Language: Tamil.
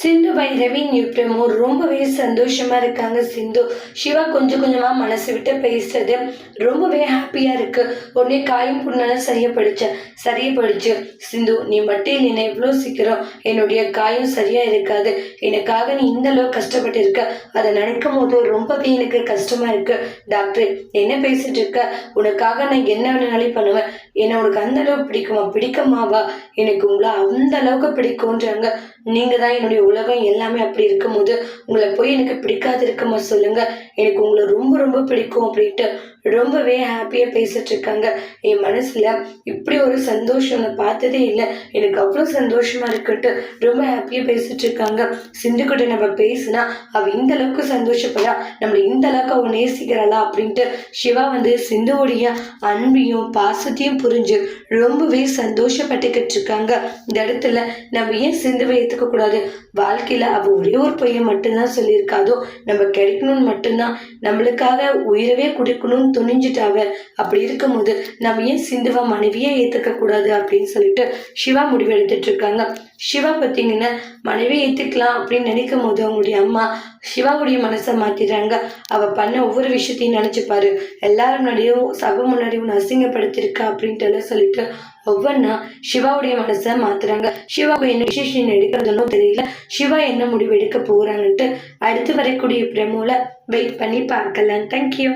சிந்து பைரவி நியூப்ரமோ. ரொம்பவே சந்தோஷமா இருக்காங்க சிந்து. சிவா கொஞ்சம் கொஞ்சமா மனசு விட்டு பேசுறது ரொம்பவே ஹாப்பியா இருக்கு. உடனே காயம் புண்ணெல்லாம் சரியப்படுச்ச சரியப்படுச்சு சிந்து நீ மட்டும் இல்லைன்னா எவ்வளோ சீக்கிரம் என்னுடைய காயம் சரியா இருக்காது. எனக்காக நீ இந்த அளவு கஷ்டப்பட்டு இருக்க. அதை நினைக்கும் போது ரொம்பவே எனக்கு கஷ்டமா இருக்கு. டாக்டர் என்ன பேசிட்டு இருக்க? உனக்காக நான் என்ன வேணுனாலும் பண்ணுவேன். என்ன உனக்கு அந்த அளவுக்கு பிடிக்குமா? பிடிக்குமாவா? எனக்கு உங்களை அந்த அளவுக்கு பிடிக்கும்ன்றாங்க. நீங்க தான் என்னுடைய உலகம் எல்லாமே அப்படி இருக்கும்போது உங்களை போய் எனக்கு பிடிக்காது இருக்குமா சொல்லுங்க எனக்கு உங்களை ரொம்ப ரொம்ப பிடிக்கும் அப்படின்ட்டு ரொம்பவே ஹாப்பியாக பேசிட்டு இருக்காங்க என் மனசில் இப்படி ஒரு சந்தோஷம் நான் பார்த்ததே இல்லை. எனக்கு அவ்வளோ சந்தோஷமாக இருக்குன்ட்டு ரொம்ப ஹாப்பியாக பேசிட்டு இருக்காங்க சிந்துக்கிட்ட நம்ம பேசினா அவள் இந்த அளவுக்கு சந்தோஷப்படா. நம்மளை இந்த அளவுக்கு அவ நேசிக்கிறாளா அப்படின்ட்டு சிவா வந்து சிந்துவோடைய அன்பையும் பாசத்தையும் புரிஞ்சு ரொம்பவே சந்தோஷப்பட்டுக்கிட்டு இருக்காங்க. இந்த இடத்துல நம்ம ஏன் சிந்துவை ஏற்றுக்கக்கூடாது வாழ்க்கையில் அவள் ஒரே ஒரு பையன் மட்டும்தான் சொல்லியிருக்காதோ நம்ம கிடைக்கணும்னு மட்டும்தான் நம்மளுக்காக உயிரவே கொடுக்கணும்னு துணிஞ்சிட்டாவ? அப்படி இருக்கும்போது நம்ம ஏன் சிந்துவா மனைவியே ஏற்றுக்க கூடாது அப்படின்னு சொல்லிட்டு சிவா முடிவு எடுத்துட்டு இருக்காங்க. சிவா பார்த்தீங்கன்னா மனைவியை ஏற்றுக்கலாம் அப்படின்னு நினைக்கும் போது அவங்களுடைய அம்மா சிவாவுடைய மனசை மாத்திடுறாங்க. அவ பண்ண ஒவ்வொரு விஷயத்தையும் நினைச்சுப்பாரு எல்லாரும் முன்னாடியும் சபை முன்னாடியும் உன்னை அசிங்கப்படுத்திருக்கா அப்படின்ட்டு எல்லாம் சொல்லிட்டு ஒவ்வொன்றா சிவாவுடைய மனசை மாத்துறாங்க. சிவாவுக்கு என்ன விசேஷம் எடுக்கிறதுன்னு தெரியல. சிவா என்ன முடிவு எடுக்க போறாங்கன்ட்டு அடுத்து வரக்கூடிய பிரமோல வெயிட் பண்ணி பார்க்கலாம். தேங்க்யூ